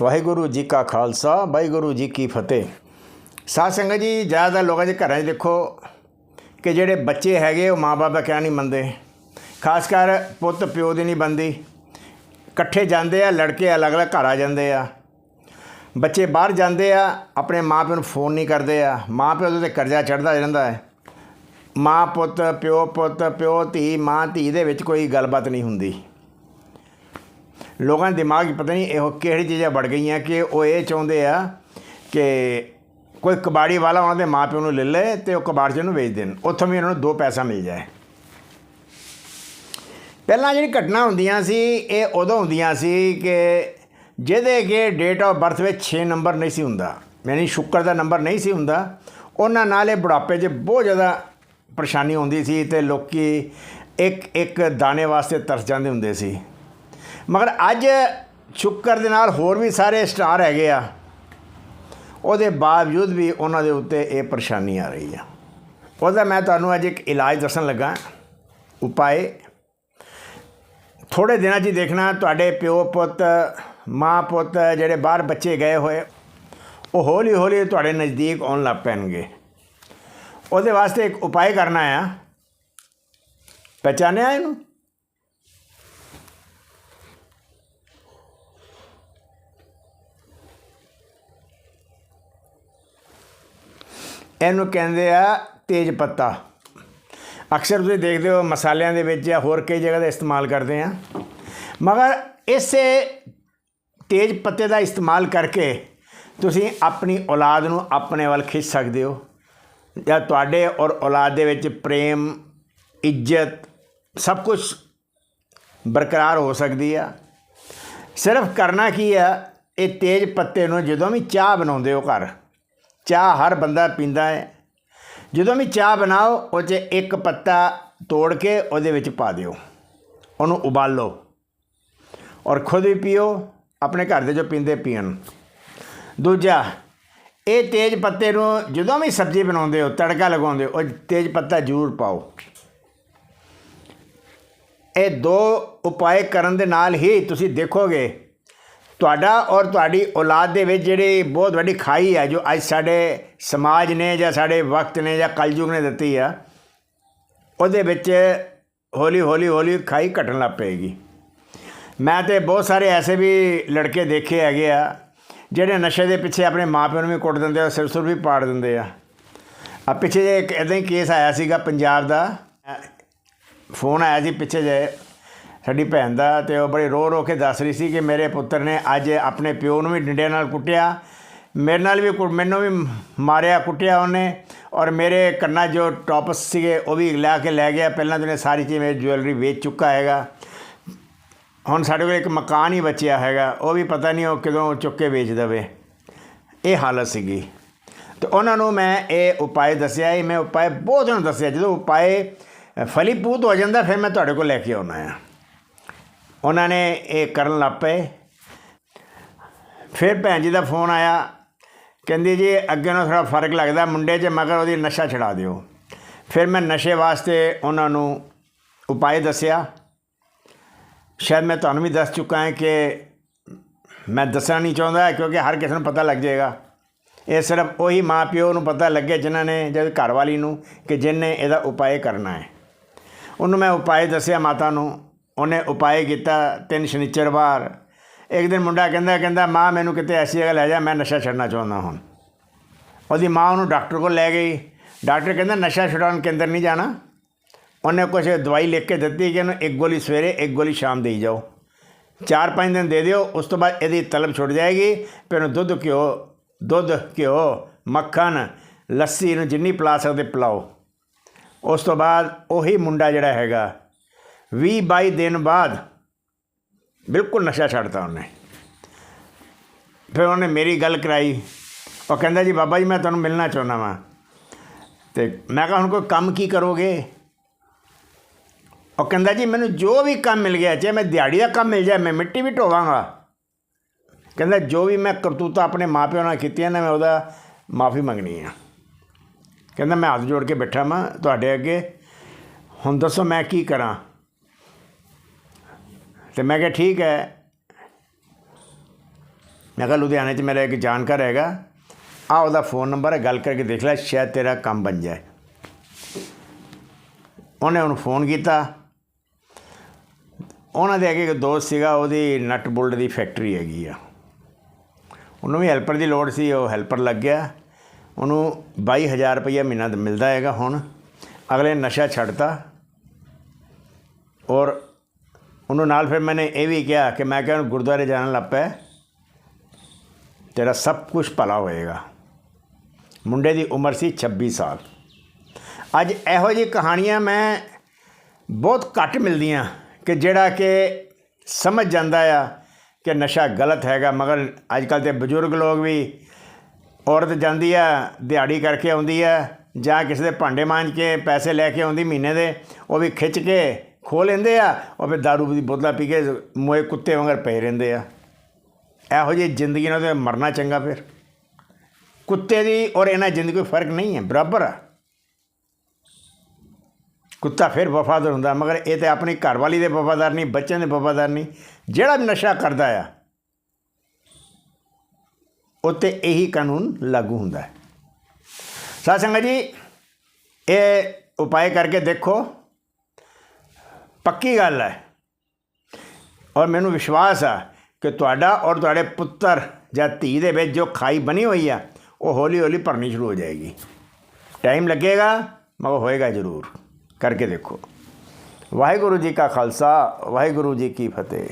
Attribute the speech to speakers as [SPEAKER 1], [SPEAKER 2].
[SPEAKER 1] ਵਾਹਿਗੁਰੂ ਜੀ ਕਾ ਖਾਲਸਾ, ਵਾਹਿਗੁਰੂ ਜੀ ਕੀ ਫਤਿਹ। ਸਾਧ ਸੰਗਤ ਜੀ ਜ਼ਿਆਦਾ ਲੋਕਾਂ ਦੇ ਘਰਾਂ 'ਚ ਦੇਖੋ ਕਿ ਜਿਹੜੇ ਬੱਚੇ ਹੈਗੇ, ਉਹ ਮਾਪੇ ਦਾ ਕਹਿਣਾ ਨਹੀਂ ਮੰਨਦੇ। ਖਾਸ ਕਰ ਪੁੱਤ ਪਿਓ ਦੀ ਨਹੀਂ ਬੰਦੀ ਇਕੱਠੇ ਜਾਂਦੇ ਆ, ਲੜਕੇ ਅਲੱਗ-ਅਲੱਗ ਘਰ ਆ ਜਾਂਦੇ ਆ। ਬੱਚੇ ਬਾਹਰ ਜਾਂਦੇ ਆ, ਆਪਣੇ ਮਾਪਿਆਂ ਨੂੰ ਫੋਨ ਨਹੀਂ ਕਰਦੇ ਆ। ਮਾਪਿਆਂ ਦੇ ਤੇ ਕਰਜ਼ਾ ਚੜਦਾ ਰਹਿੰਦਾ ਹੈ। ਮਾਂ ਪੁੱਤ, ਪਿਓ ਪੁੱਤ, ਪਿਓ ਧੀ, ਮਾਂ ਧੀ ਦੇ ਵਿੱਚ ਕੋਈ ਗੱਲਬਾਤ ਨਹੀਂ ਹੁੰਦੀ। ਲੋਕਾਂ ਦੇ ਦਿਮਾਗ 'ਚ ਪਤਾ ਨਹੀਂ ਇਹੋ ਕਿਹੜੀ ਚੀਜ਼ਾਂ ਵੜ ਗਈਆਂ ਕਿ ਉਹ ਇਹ ਚਾਹੁੰਦੇ ਆ ਕਿ ਕੋਈ ਕਬਾੜੀ ਵਾਲਾ ਉਹਨਾਂ ਦੇ ਮਾਪਿਆਂ ਨੂੰ ਲੈ ਲਏ ਤੇ ਉਹ ਕਬਾੜ 'ਚ ਉਹਨੂੰ ਵੇਚ ਦੇਣ। ਉੱਥੋਂ ਵੀ ਉਹਨਾਂ ਨੂੰ ਦੋ ਪੈਸਾ ਮਿਲ ਜਾਏ। ਪਹਿਲਾਂ ਜਿਹੜੀ ਘਟਨਾ ਹੁੰਦੀਆਂ ਸੀ, ਇਹ ਉਦੋਂ ਹੁੰਦੀਆਂ ਸੀ ਕਿ ਜਿਹਦੇ ਕਿ ਡੇਟ ਆਫ ਬਰਥ ਵਿੱਚ 6 ਨੰਬਰ ਨਹੀਂ ਸੀ ਹੁੰਦਾ। ਯਾਨੀ ਸ਼ੁੱਕਰ ਦਾ ਨੰਬਰ ਨਹੀਂ ਸੀ ਹੁੰਦਾ। ਉਹਨਾਂ ਨਾਲ ਇਹ ਬੁਢਾਪੇ 'ਚ ਬਹੁਤ ਜ਼ਿਆਦਾ ਪਰੇਸ਼ਾਨੀ ਹੁੰਦੀ ਸੀ ਤੇ ਲੋਕੀ ਇੱਕ ਇੱਕ ਦਾਣੇ ਵਾਸਤੇ ਤਰਸ ਜਾਂਦੇ ਹੁੰਦੇ ਸੀ। ਮਗਰ ਅੱਜ ਸ਼ੁੱਕਰ ਦੇ ਨਾਲ ਹੋਰ ਵੀ ਸਾਰੇ ਸਟਾਰ ਹੈਗੇ ਆ। ਉਹਦੇ ਬਾਵਜੂਦ ਵੀ ਉਹਨਾਂ ਦੇ ਉੱਤੇ ਇਹ ਪਰੇਸ਼ਾਨੀ ਆ ਰਹੀ ਆ। ਉਹਦਾ ਮੈਂ ਤੁਹਾਨੂੰ ਅੱਜ ਇੱਕ ਇਲਾਜ ਦੱਸਣ ਲੱਗਾ। ਉਪਾਏ ਥੋੜੇ ਦਿਨਾਂ 'ਚ ਦੇਖਣਾ ਤੁਹਾਡੇ ਪਿਓ ਪੁੱਤ, ਮਾਂ ਪੁੱਤ ਜਿਹੜੇ ਬਾਹਰ ਬੱਚੇ ਗਏ ਹੋਏ, ਉਹ ਹੌਲੀ ਹੌਲੀ ਤੁਹਾਡੇ ਨਜ਼ਦੀਕ ਆਉਣ ਲੱਗ ਪੈਣਗੇ। ਉਹਦੇ ਵਾਸਤੇ ਇੱਕ ਉਪਾਅ ਕਰਨਾ ਆ। ਪਹਿਚਾਨਿਆ ਇਹਨੂੰ? ਇਹਨੂੰ ਕਹਿੰਦੇ ਆ ਤੇਜ ਪੱਤਾ। ਅਕਸਰ ਤੁਸੀਂ ਦੇਖਦੇ ਹੋ ਮਸਾਲਿਆਂ ਦੇ ਵਿੱਚ ਜਾਂ ਹੋਰ ਕਈ ਜਗ੍ਹਾ ਦਾ ਇਸਤੇਮਾਲ ਕਰਦੇ ਆ। ਮਗਰ ਇਸੇ ਤੇਜ ਪੱਤੇ ਦਾ ਇਸਤੇਮਾਲ ਕਰਕੇ ਤੁਸੀਂ ਆਪਣੀ ਔਲਾਦ ਨੂੰ ਆਪਣੇ ਵੱਲ ਖਿੱਚ ਸਕਦੇ ਹੋ। ਜਾਂ ਤੁਹਾਡੇ ਔਰ ਔਲਾਦ ਦੇ ਵਿੱਚ ਪ੍ਰੇਮ, ਇੱਜ਼ਤ ਸਭ ਕੁਝ ਬਰਕਰਾਰ ਹੋ ਸਕਦੀ ਆ। ਸਿਰਫ ਕਰਨਾ ਕੀ ਆ, ਇਹ ਤੇਜ ਪੱਤੇ ਨੂੰ ਜਦੋਂ ਵੀ ਚਾਹ ਬਣਾਉਂਦੇ ਹੋ ਘਰ ਚਾਹ ਹਰ ਬੰਦਾ ਪੀਂਦਾ ਹੈ। ਜਦੋਂ ਵੀ ਚਾਹ ਬਣਾਓ, ਉਹ 'ਚ ਇੱਕ ਪੱਤਾ ਤੋੜ ਕੇ ਉਹਦੇ ਵਿੱਚ ਪਾ ਦਿਓ। ਉਹਨੂੰ ਉਬਾਲੋ ਔਰ ਖੁਦ ਵੀ ਪੀਓ, ਆਪਣੇ ਘਰ ਦੇ ਜੋ ਪੀਂਦੇ ਪੀਣ। ਦੂਜਾ, ਇਹ ਤੇਜ ਪੱਤੇ ਨੂੰ ਜਦੋਂ ਵੀ ਸਬਜ਼ੀ ਬਣਾਉਂਦੇ ਹੋ, ਤੜਕਾ ਲਗਾਉਂਦੇ ਹੋ, ਉਹ ਤੇਜ ਪੱਤਾ ਜ਼ਰੂਰ ਪਾਓ। ਇਹ ਦੋ ਉਪਾਅ ਕਰਨ ਦੇ ਨਾਲ ਹੀ ਤੁਸੀਂ ਦੇਖੋਗੇ ਤੁਹਾਡਾ ਔਰ ਤੁਹਾਡੀ ਔਲਾਦ ਦੇ ਵਿੱਚ ਜਿਹੜੀ ਬਹੁਤ ਵੱਡੀ ਖਾਈ ਹੈ, ਜੋ ਅੱਜ ਸਾਡੇ ਸਮਾਜ ਨੇ ਜਾਂ ਸਾਡੇ ਵਕਤ ਨੇ ਜਾਂ ਕਲਯੁਗ ਨੇ ਦਿੱਤੀ ਆ, ਉਹਦੇ ਵਿੱਚ ਹੌਲੀ ਹੌਲੀ ਹੌਲੀ ਖਾਈ ਘਟਣ ਲੱਗ ਪਏਗੀ। ਮੈਂ ਤੇ ਬਹੁਤ ਸਾਰੇ ਐਸੇ ਵੀ ਲੜਕੇ ਦੇਖੇ ਹੈਗੇ ਆ, ਜਿਹੜੇ ਨਸ਼ੇ ਦੇ ਪਿੱਛੇ ਆਪਣੇ ਮਾਪਿਆਂ ਨੂੰ ਵੀ ਕੁੱਟ ਦਿੰਦੇ ਆ, ਸਿਰ ਸੁਰ ਵੀ ਪਾੜ ਦਿੰਦੇ ਆ। ਆ ਪਿੱਛੇ ਜੇ ਇੱਕ ਇਦਾਂ ਹੀ ਕੇਸ ਆਇਆ ਸੀਗਾ ਪੰਜਾਬ ਦਾ। ਫੋਨ ਆਇਆ ਸੀ ਪਿੱਛੇ ਜੇ। ਸਾਡੀ ਭੈਣ ਦਾ ਤੇ ਉਹ ਬੜੀ ਰੋ ਰੋ ਕੇ ਦੱਸ ਰਹੀ ਸੀ ਕਿ ਮੇਰੇ ਪੁੱਤਰ ਨੇ ਅੱਜ ਆਪਣੇ ਪਿਓ ਨੂੰ ਵੀ ਡੰਡਿਆਂ ਨਾਲ ਕੁੱਟਿਆ। ਮੇਰੇ ਨਾਲ ਵੀ ਕੁ- ਮੈਨੂੰ ਵੀ ਮਾਰਿਆ, ਕੁੱਟਿਆ ਉਹਨੇ। ਔਰ ਮੇਰੇ ਕੰਨਾਂ ਜੋ ਟੌਪਸ ਸੀਗੇ, ਉਹ ਵੀ ਲੈ ਕੇ ਲੈ ਗਿਆ। ਪਹਿਲਾਂ ਤਾਂ ਉਹਨੇ ਸਾਰੀ ਚੀਜ਼ ਮੇਰੀ ਜੁਐਲਰੀ ਵੇਚ ਚੁੱਕਾ ਹੈਗਾ। ਹੁਣ ਸਾਡੇ ਕੋਲ ਇੱਕ ਮਕਾਨ ਹੀ ਬਚਿਆ ਹੈਗਾ। ਉਹ ਵੀ ਪਤਾ ਨਹੀਂ ਉਹ ਕਦੋਂ ਚੁੱਕ ਕੇ ਵੇਚ ਦੇਵੇ। ਇਹ ਹਾਲਤ ਸੀਗੀ। ਤੇ ਉਹਨਾਂ ਨੂੰ ਮੈਂ ਇਹ ਉਪਾਅ ਦੱਸਿਆ। ਇਹ ਮੈਂ ਉਪਾਅ ਬਹੁਤ ਨੂੰ ਦੱਸਿਆ। ਜਦੋਂ ਉਪਾਅ ਫਲੀਪੂਤ ਹੋ ਜਾਂਦਾ, ਫਿਰ ਮੈਂ ਤੁਹਾਡੇ ਕੋਲ ਲੈ ਕੇ ਆਉਣਾ ਆ। ਉਹਨਾਂ ਨੇ ਇਹ ਕਰਨ ਲੱਗ ਪਏ। ਫਿਰ ਭੈਣ ਜੀ ਦਾ ਫੋਨ ਆਇਆ। ਕਹਿੰਦੀ ਜੀ, ਅੱਗੇ ਨਾਲ ਥੋੜਾ ਫ਼ਰਕ ਲੱਗਦਾ ਮੁੰਡੇ 'ਚ, ਮਗਰ ਉਹਦੀ ਨਸ਼ਾ ਛਡਾ ਦਿਓ। ਫਿਰ ਮੈਂ ਨਸ਼ੇ ਵਾਸਤੇ ਉਹਨਾਂ ਨੂੰ ਉਪਾਅ ਦੱਸਿਆ। ਸ਼ਾਇਦ ਮੈਂ ਤੁਹਾਨੂੰ ਵੀ ਦੱਸ ਚੁੱਕਾ ਹਾਂ ਕਿ ਮੈਂ ਦੱਸਣਾ ਨਹੀਂ ਚਾਹੁੰਦਾ, ਕਿਉਂਕਿ ਹਰ ਕਿਸੇ ਨੂੰ ਪਤਾ ਲੱਗ ਜਾਏਗਾ। ਇਹ ਸਿਰਫ ਉਹੀ ਮਾਂ ਪਿਓ ਨੂੰ ਪਤਾ ਲੱਗੇ ਜਿਨ੍ਹਾਂ ਨੇ ਜਦ ਘਰਵਾਲੀ ਨੂੰ, ਕਿ ਜਿਨਨੇ ਇਹਦਾ ਉਪਾਅ ਕਰਨਾ ਹੈ। ਉਹਨੂੰ ਮੈਂ ਉਪਾਅ ਦੱਸਿਆ ਮਾਤਾ ਨੂੰ। ਉਹਨੇ ਉਪਾਅ ਕੀਤਾ ਤਿੰਨ ਸ਼ਨੀਚਰ ਵਾਰ। ਇੱਕ ਦਿਨ ਮੁੰਡਾ ਕਹਿੰਦਾ ਕਹਿੰਦਾ, ਮਾਂ, ਮੈਨੂੰ ਕਿਤੇ ਐਸੀ ਜਗ੍ਹਾ ਲੈ ਜਾ, ਮੈਂ ਨਸ਼ਾ ਛੱਡਣਾ ਚਾਹੁੰਦਾ ਹੁਣ। ਉਹਦੀ ਮਾਂ ਉਹਨੂੰ ਡਾਕਟਰ ਕੋਲ ਲੈ ਗਈ। ਡਾਕਟਰ ਕਹਿੰਦਾ, ਨਸ਼ਾ ਛੁਡਾਉਣ ਕੇਂਦਰ ਨਹੀਂ ਜਾਣਾ। ਉਹਨੇ ਕੁਝ ਦਵਾਈ ਲਿਖ ਕੇ ਦਿੱਤੀ ਕਿ ਇਹਨੂੰ ਇੱਕ ਗੋਲੀ ਸਵੇਰੇ, ਇੱਕ ਗੋਲੀ ਸ਼ਾਮ ਦੇਈ ਜਾਓ। ਚਾਰ ਪੰਜ ਦਿਨ ਦੇ ਦਿਓ, ਉਸ ਤੋਂ ਬਾਅਦ ਇਹਦੀ ਤਲਬ ਛੁੱਟ ਜਾਏਗੀ। ਫਿਰ ਉਹਨੂੰ ਦੁੱਧ ਘਿਓ ਦੁੱਧ, ਘਿਓ, ਮੱਖਣ, ਲੱਸੀ ਨੂੰ ਜਿੰਨੀ ਪਿਲਾ ਸਕਦੇ ਪਿਲਾਓ। ਉਸ ਤੋਂ ਬਾਅਦ ਉਹੀ ਮੁੰਡਾ ਜਿਹੜਾ ਹੈਗਾ 20 22 ਦਿਨ ਬਾਅਦ ਬਿਲਕੁਲ ਨਸ਼ਾ ਛੱਡਤਾ ਉਹਨੇ। ਫਿਰ ਉਹਨੇ ਮੇਰੀ ਗੱਲ ਕਰਾਈ। ਉਹ ਕਹਿੰਦਾ ਜੀ, ਬਾਬਾ ਜੀ, ਮੈਂ ਤੁਹਾਨੂੰ ਮਿਲਣਾ ਚਾਹੁੰਦਾ ਵਾਂ। ਤੇ ਮੈਂ ਕਿਹਾ, ਹੁਣ ਕੋਈ ਕੰਮ ਕੀ ਕਰੋਗੇ? ਉਹ ਕਹਿੰਦਾ ਜੀ, ਮੈਨੂੰ ਜੋ ਵੀ ਕੰਮ ਮਿਲ ਗਿਆ, ਚਾਹੇ ਮੈਂ ਦਿਹਾੜੀ ਦਾ ਕੰਮ ਮਿਲ ਜਾਏ, ਮੈਂ ਮਿੱਟੀ ਵੀ ਢੋਵਾਂਗਾ। ਕਹਿੰਦਾ, ਜੋ ਵੀ ਮੈਂ ਕਰਤੂਤਾ ਆਪਣੇ ਮਾਪਿਆਂ ਨਾਲ ਕੀਤੀਆਂ ਨੇ, ਮੈਂ ਉਹਦਾ ਮਾਫੀ ਮੰਗਣੀ ਆ। ਕਹਿੰਦਾ, ਮੈਂ ਹੱਥ ਜੋੜ ਕੇ ਬੈਠਾ ਮੈਂ ਤੁਹਾਡੇ ਅੱਗੇ। ਹੁਣ ਦੱਸੋ ਮੈਂ ਕੀ ਕਰਾਂ? ਤੇ ਮੈਂ ਕਿਹਾ, ਠੀਕ ਹੈ। ਮੈਂ ਕਿਹਾ, ਲੁਧਿਆਣੇ 'ਚ ਮੇਰਾ ਇੱਕ ਜਾਣਕਾਰ ਹੈਗਾ। ਆ ਉਹਦਾ ਫੋਨ ਨੰਬਰ ਹੈ, ਗੱਲ ਕਰਕੇ ਦੇਖ ਲੈ, ਸ਼ਾਇਦ ਤੇਰਾ ਕੰਮ ਬਣ ਜਾਏ। ਉਹਨੇ ਉਹਨੂੰ ਫੋਨ ਕੀਤਾ। ਉਹਨਾਂ ਦੇ ਅੱਗੇ ਇੱਕ ਦੋਸਤ ਸੀਗਾ, ਉਹਦੀ ਨਟ ਬੁਲਟ ਦੀ ਫੈਕਟਰੀ ਹੈਗੀ ਆ। ਉਹਨੂੰ ਵੀ ਹੈਲਪਰ ਦੀ ਲੋੜ ਸੀ, ਉਹ ਹੈਲਪਰ ਲੱਗ ਗਿਆ। ਉਹਨੂੰ 22000 ਰੁਪਈਆ ਮਹੀਨਾ ਮਿਲਦਾ ਹੈਗਾ ਹੁਣ। ਅਗਲੇ ਨੇ ਨਸ਼ਾ ਛੱਡਤਾ। ਔਰ ਉਹਨੂੰ ਨਾਲ ਫਿਰ ਮੈਨੇ ਇਹ ਵੀ ਕਿਹਾ ਕਿ ਮੈਂ ਕਿਹਾ ਹੁਣ ਗੁਰਦੁਆਰੇ ਜਾਣ ਲੱਗ ਪਿਆ। ਤੇਰਾ ਸਭ ਕੁਝ ਭਲਾ ਹੋਏਗਾ। ਮੁੰਡੇ ਦੀ ਉਮਰ ਸੀ 26 ਸਾਲ। ਅੱਜ ਇਹੋ ਜਿਹੀ ਕਹਾਣੀਆਂ ਮੈਂ ਬਹੁਤ ਘੱਟ ਮਿਲਦੀਆਂ ਕਿ ਜਿਹੜਾ ਕਿ ਸਮਝ ਜਾਂਦਾ ਆ ਕਿ ਨਸ਼ਾ ਗਲਤ ਹੈਗਾ, ਮਗਰ ਅੱਜ ਕੱਲ੍ਹ ਤੇ ਬਜ਼ੁਰਗ ਲੋਕ ਵੀ ਔਰਤ ਜਾਂਦੀ ਆ, ਦਿਹਾੜੀ ਕਰਕੇ ਆਉਂਦੀ ਆ ਜਾਂ ਕਿਸੇ ਦੇ ਭਾਂਡੇ ਮਾਂਜ ਕੇ ਪੈਸੇ ਲੈ ਕੇ ਆਉਂਦੀ ਮਹੀਨੇ ਦੇ, ਉਹ ਵੀ ਖਿੱਚ ਕੇ ਖੋ ਲੈਂਦੇ ਆ, ਉਹ ਫਿਰ ਦਾਰੂ ਦੀ ਬੋਤਲਾਂ ਪੀ ਕੇ ਮੋਏ ਕੁੱਤੇ ਵਾਂਗਰ ਪਏ ਰਹਿੰਦੇ ਆ। ਇਹੋ ਜਿਹੀ ਜ਼ਿੰਦਗੀ ਨਾਲ ਤੇ ਮਰਨਾ ਚੰਗਾ ਫਿਰ। ਕੁੱਤੇ ਦੀ ਔਰ ਇਹਨਾਂ ਜ਼ਿੰਦਗੀ ਕੋਈ ਫ਼ਰਕ ਨਹੀਂ ਹੈ, ਬਰਾਬਰ ਆ। ਕੁੱਤਾ ਫਿਰ ਵਫਾਦਾਰ ਹੁੰਦਾ, ਮਗਰ ਇਹ ਤੇ ਆਪਣੀ ਘਰਵਾਲੀ ਦੇ ਵਫਾਦਾਰ ਨਹੀਂ, ਬੱਚਿਆਂ ਦੇ ਵਫਾਦਾਰ ਨਹੀਂ, ਜਿਹੜਾ ਵੀ ਨਸ਼ਾ ਕਰਦਾ ਆ ਉੱਤੇ ਇਹੀ ਕਾਨੂੰਨ ਲਾਗੂ ਹੁੰਦਾ ਹੈ। ਸਾਧ ਸੰਗਤ ਜੀ, ਇਹ ਉਪਾਅ ਕਰਕੇ ਦੇਖੋ। ਪੱਕੀ ਗੱਲ ਹੈ। ਔਰ ਮੈਨੂੰ ਵਿਸ਼ਵਾਸ ਆ ਕਿ ਤੁਹਾਡਾ ਔਰ ਤੁਹਾਡੇ ਪੁੱਤਰ ਜਾਂ ਧੀ ਦੇ ਵਿੱਚ ਜੋ ਖਾਈ ਬਣੀ ਹੋਈ ਆ, ਉਹ ਹੌਲੀ ਹੌਲੀ ਭਰਨੀ ਸ਼ੁਰੂ ਹੋ ਜਾਏਗੀ। ਟਾਈਮ ਲੱਗੇਗਾ, ਮਗਰ ਹੋਏਗਾ ਜ਼ਰੂਰ। ਕਰਕੇ ਦੇਖੋ। ਵਾਹਿਗੁਰੂ ਜੀ ਕਾ ਖਾਲਸਾ, ਵਾਹਿਗੁਰੂ ਜੀ ਕੀ ਫਤਿਹ।